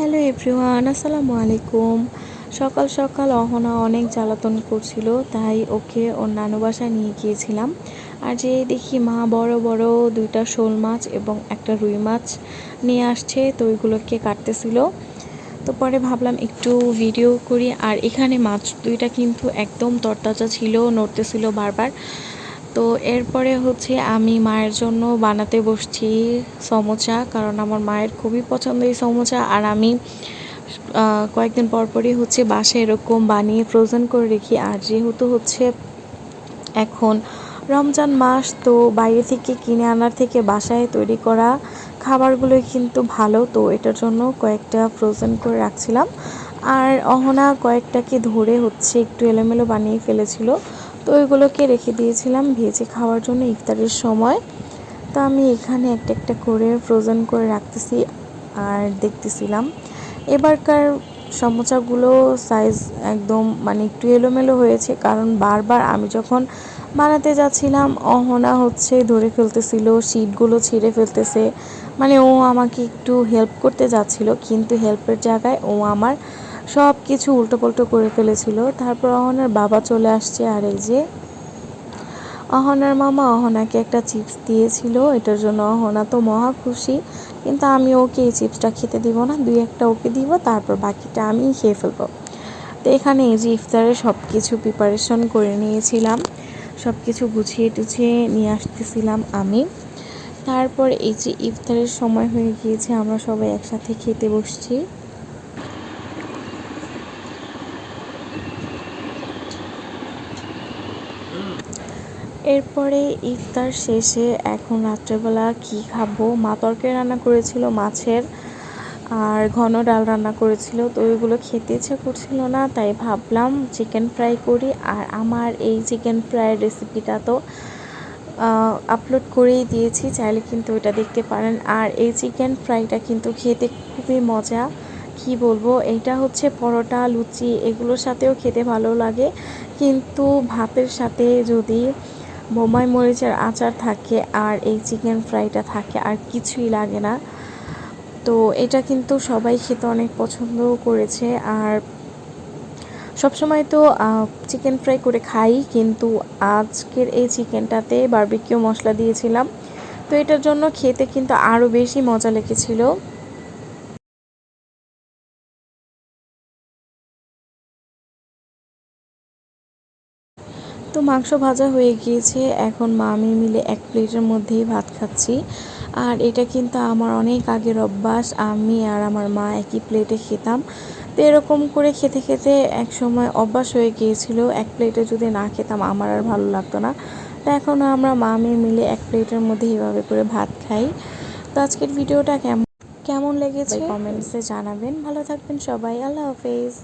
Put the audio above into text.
Hello everyone, আসসালামু আলাইকুম। সকাল সকাল অহনা অনেক জ্বালাতন করছিল, তাই ওকে ওর নানু বাসায় নিয়ে গিয়েছিলাম। আর যে দেখি মা বড় বড় দুইটা শোল মাছ এবং একটা রুই মাছ নিয়ে আসছে, তো ওইগুলোকে কাটতেছিল। তো পরে ভাবলাম একটু ভিডিও করি, আর এখানে মাছ দুইটা কিন্তু একদম তরতাজা ছিল, নড়তেছিল বারবার। তো এরপরে হচ্ছে আমি মায়ের জন্য বানাতে বসছি সমোচা, কারণ আমার মায়ের খুবই পছন্দ এই সমোচা। আর আমি কয়েকদিন পরপরই হচ্ছে বাসায় এরকম বানিয়ে ফ্রোজেন করে রেখি। আর যেহেতু হচ্ছে এখন রমজান মাস, তো বাইরে থেকে কিনে আনার থেকে বাসায় তৈরি করা খাবারগুলোই কিন্তু ভালো। তো এটার জন্য কয়েকটা ফ্রোজেন করে রাখছিলাম। আর অহনা কয়েকটাকে ধরে হচ্ছে একটু এলোমেলো বানিয়ে ফেলেছিল। তো ওইগুলোকে রেখে দিয়েছিলাম ভেজে খাওয়ার জন্য ইফতারের সময়। তো আমি এখানে একটা একটা করে ফ্রোজেন করে রাখতেছি আর দেখতেছিলাম। এবারকার সমোসাগুলো সাইজ একদম মানে একটু এলোমেলো হয়েছে কারণ বারবার আমি যখন বানাতে যাচ্ছিলাম, অহনা হচ্ছে ধরে ফেলতেছিল শিটগুলো ছিঁড়ে ফেলতেছে। মানে ও আমাকে একটু হেল্প করতে যাচ্ছিল, কিন্তু হেল্পের জায়গায় ও আমার সব কিছু উল্টোপাল্টো করে ফেলেছিল। তারপর অহনার বাবা চলে আসছে আর এই যে অহনার মামা অহনাকে একটা চিপস দিয়েছিল। এটার জন্য অহনা তো মহা খুশি। কিন্তু আমি ওকে এই চিপসটা খেতে দিব না, দুই একটা ওকে দিব, তারপর বাকিটা আমি খেয়ে ফেলব। তো এখানে এই যে ইফতারে সব কিছু প্রিপারেশন করে নিয়েছিলাম। সব কিছু গুছিয়ে টুছিয়ে নিয়ে আসতেছিলাম আমি। তারপর এই যে ইফতারের সময় হয়ে গিয়েছে, আমরা সবাই একসাথে খেতে বসছি। এরপরে ইফতার শেষে এখন রাত্রেবেলা কি খাব? মা তরকারি রান্না করেছিল, মাছের আর ঘন ডাল রান্না করেছিল। তো ওইগুলো খেতে ইচ্ছে করছিল না, তাই ভাবলাম চিকেন ফ্রাই করি। আর আমার এই চিকেন ফ্রাইয়ের রেসিপিটা তো আপলোড করেই দিয়েছি। চাইলে কিন্তু ওটা দেখতে পারেন। আর এই চিকেন ফ্রাইটা কিন্তু খেতে খুবই মজা। কি বলব এটা হচ্ছে পরোটা, লুচি, এগুলোর সাথেও খেতে ভালো লাগে। কিন্তু ভাতের সাথে যদি বোমাই মরিচের আচার থাকে আর এই চিকেন ফ্রাইটা থাকে, আর কিছুই লাগে না। তো এটা কিন্তু সবাই খেতে অনেক পছন্দও করেছে। আর সবসময় তো চিকেন ফ্রাই করে খাই, কিন্তু আজকের এই চিকেনটাতে বারবিকিউ মশলা দিয়েছিলাম। তো এটার জন্য খেতে কিন্তু আরও বেশি মজা লেগেছিলো। তো মাংস ভাজা হয়ে গিয়েছে। এখন মা আমি মিলে এক প্লেটের মধ্যেই ভাত খাচ্ছি। আর এটা কিন্তু আমার অনেক আগের অভ্যাস। আমি আর আমার মা একই প্লেটে খেতাম। তো এরকম করে খেতে খেতে এক সময় অভ্যাস হয়ে গিয়েছিল, এক প্লেটে যদি না খেতাম আমার আর ভালো লাগতো না। তো এখন আমরা মা আমি মিলে এক প্লেটের মধ্যে এভাবে করে ভাত খাই। তো আজকের ভিডিওটা কেমন কেমন লেগেছে? কমেন্টসে জানাবেন। ভালো থাকবেন সবাই। আল্লাহ হাফেজ।